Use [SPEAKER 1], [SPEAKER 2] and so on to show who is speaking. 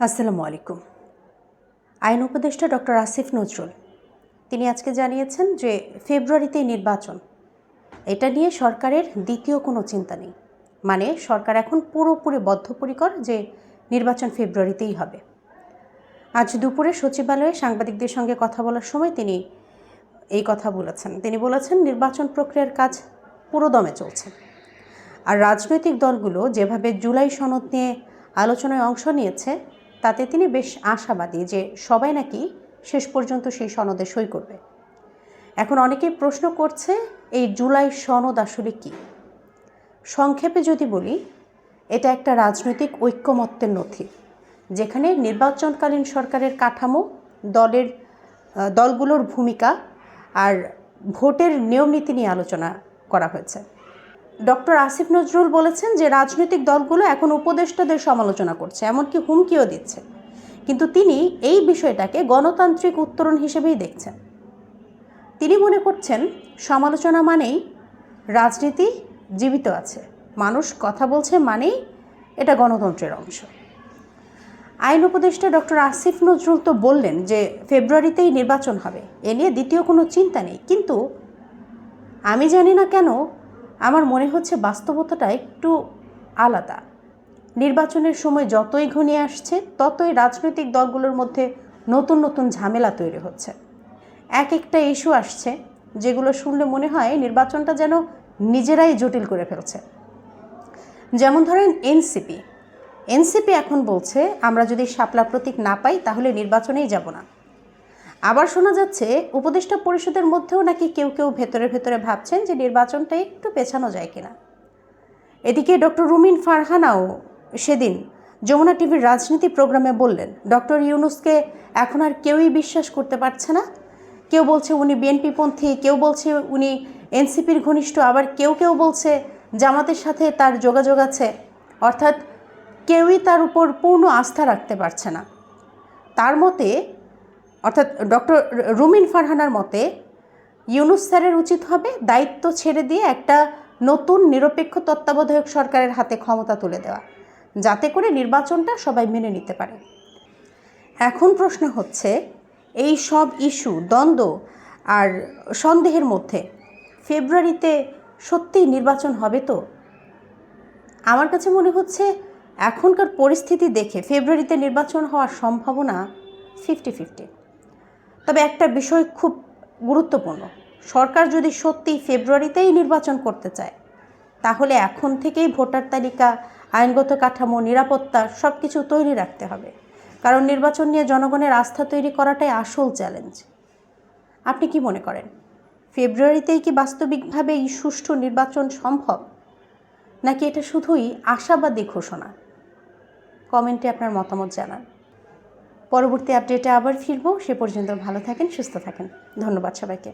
[SPEAKER 1] আসসালামু আলাইকুম। আইন উপদেষ্টা ডক্টর আসিফ নজরুল, তিনি আজকে জানিয়েছেন যে ফেব্রুয়ারিতেই নির্বাচন। এটা নিয়ে সরকারের দ্বিতীয় কোনো চিন্তা নেই। মানে সরকার এখন পুরোপুরি বদ্ধপরিকর যে নির্বাচন ফেব্রুয়ারিতেই হবে। আজ দুপুরে সচিবালয়ে সাংবাদিকদের সঙ্গে কথা বলার সময় তিনি এই কথা বলেছেন। তিনি বলেছেন, নির্বাচন প্রক্রিয়ার কাজ পুরোদমে চলছে। আর রাজনৈতিক দলগুলো যেভাবে জুলাই সনদ নিয়ে আলোচনায় অংশ নিয়েছে তাতে তিনি বেশ আশাবাদী যে সবাই নাকি শেষ পর্যন্ত সেই সনদে সই করবে। এখন অনেকেই প্রশ্ন করছে, এই জুলাই সনদ আসলে কি? সংক্ষেপে যদি বলি, এটা একটা রাজনৈতিক ঐক্যমত্যের নথি, যেখানে নির্বাচনকালীন সরকারের কাঠামো, দলের দলগুলোর ভূমিকা আর ভোটের নিয়ম নীতি নিয়ে আলোচনা করা হয়েছে। ডক্টর আসিফ নজরুল বলেছেন যে রাজনৈতিক দলগুলো এখন উপদেষ্টাদের সমালোচনা করছে, এমনকি হুমকিও দিচ্ছে। কিন্তু তিনি এই বিষয়টাকে গণতান্ত্রিক উত্তরণ হিসেবেই দেখছেন। তিনি মনে করছেন, সমালোচনা মানেই রাজনীতি জীবিত আছে। মানুষ কথা বলছে মানেই এটা গণতন্ত্রের অংশ। আইন উপদেষ্টা ডক্টর আসিফ নজরুল তো বললেন যে ফেব্রুয়ারিতেই নির্বাচন হবে। এ নিয়ে দ্বিতীয় কোনো চিন্তা নেই। কিন্তু আমি জানি না কেন আমার মনে হচ্ছে বাস্তবতাটা একটু আলাদা। নির্বাচনের সময় যতই ঘনিয়ে আসছে, ততই রাজনৈতিক দলগুলোর মধ্যে নতুন নতুন ঝামেলা তৈরি হচ্ছে। এক একটা ইস্যু আসছে, যেগুলো শুনলে মনে হয় নির্বাচনটা যেন নিজেরাই জটিল করে ফেলছে। যেমন ধরেন এনসিপি। এনসিপি এখন বলছে, আমরা যদি শাপলা প্রতীক না পাই, তাহলে নির্বাচনেই যাব না। আবার শোনা যাচ্ছে, উপদেষ্টা পরিষদের মধ্যেও নাকি কেউ কেউ ভেতরে ভেতরে ভাবছেন যে নির্বাচনটা একটু পেছানো যায় কিনা। এদিকে ডক্টর রুমিন ফারহানাও সেদিন যমুনা টিভির রাজনীতি প্রোগ্রামে বললেন, ডক্টর ইউনুসকে এখন আর কেউই বিশ্বাস করতে পারছে না। কেউ বলছে উনি বিএনপিপন্থী, কেউ বলছে উনি এনসিপির ঘনিষ্ঠ, আবার কেউ কেউ বলছে জামাতের সাথে তার যোগাযোগ আছে। অর্থাৎ কেউই তার উপর পূর্ণ আস্থা রাখতে পারছে না। তার মতে অর্থাৎ ডক্টর রুমিন ফারহানার মতে, ইউনুস স্যারের উচিত হবে দায়িত্ব ছেড়ে দিয়ে একটা নতুন নিরপেক্ষ তত্ত্বাবধায়ক সরকারের হাতে ক্ষমতা তুলে দেওয়া, যাতে করে নির্বাচনটা সবাই মেনে নিতে পারে। এখন প্রশ্ন হচ্ছে, এই সব ইস্যু, দ্বন্দ্ব আর সন্দেহের মধ্যে ফেব্রুয়ারিতে সত্যিই নির্বাচন হবে তো? আমার কাছে মনে হচ্ছে এখনকার পরিস্থিতি দেখে ফেব্রুয়ারিতে নির্বাচন হওয়ার সম্ভাবনা ফিফটি ফিফটি তবে একটা বিষয় খুব গুরুত্বপূর্ণ। সরকার যদি সত্যি ফেব্রুয়ারিতেই নির্বাচন করতে চায়, তাহলে এখন থেকেই ভোটার তালিকা, আইনগত কাঠামো, নিরাপত্তা সব কিছু তৈরি রাখতে হবে। কারণ নির্বাচন নিয়ে জনগণের আস্থা তৈরি করাটাই আসল চ্যালেঞ্জ। আপনি কি মনে করেন, ফেব্রুয়ারিতেই কি বাস্তবিকভাবে এই সুষ্ঠু নির্বাচন সম্ভব? নাকি এটা শুধুই আশাবাদী ঘোষণা? কমেন্টে আপনার মতামত জানান। পরবর্তী আপডেটে আবার ফিরবো। সে পর্যন্ত ভালো থাকেন সুস্থ থাকেন। ধন্যবাদ সবাইকে।